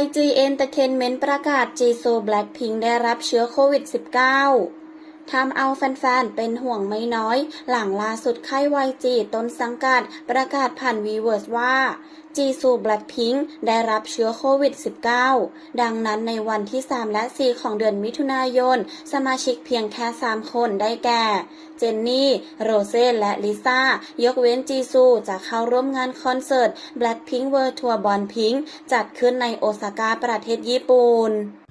YG Entertainment ประกาศจีซู Blackpink ได้รับเชื้อโควิด -19 ทำเอาแฟนๆ เป็นห่วงไม่น้อย หลังล่าสุดค่าย YG ต้นสังกัดประกาศผ่านวีเวิร์สว่าจีซู Blackpink ได้รับเชื้อโควิด -19 ดังนั้นในวันที่ 3 และ 4 ของเดือนมิถุนายน สมาชิกเพียงแค่ 3 คนได้แก่ เจนนี่ โรเซ่และลิซ่า ยกเว้นจีซูจะเข้าร่วมงานคอนเสิร์ต Blackpink World Tour Born Pink จัดขึ้นในโอซาก้าประเทศญี่ปุ่น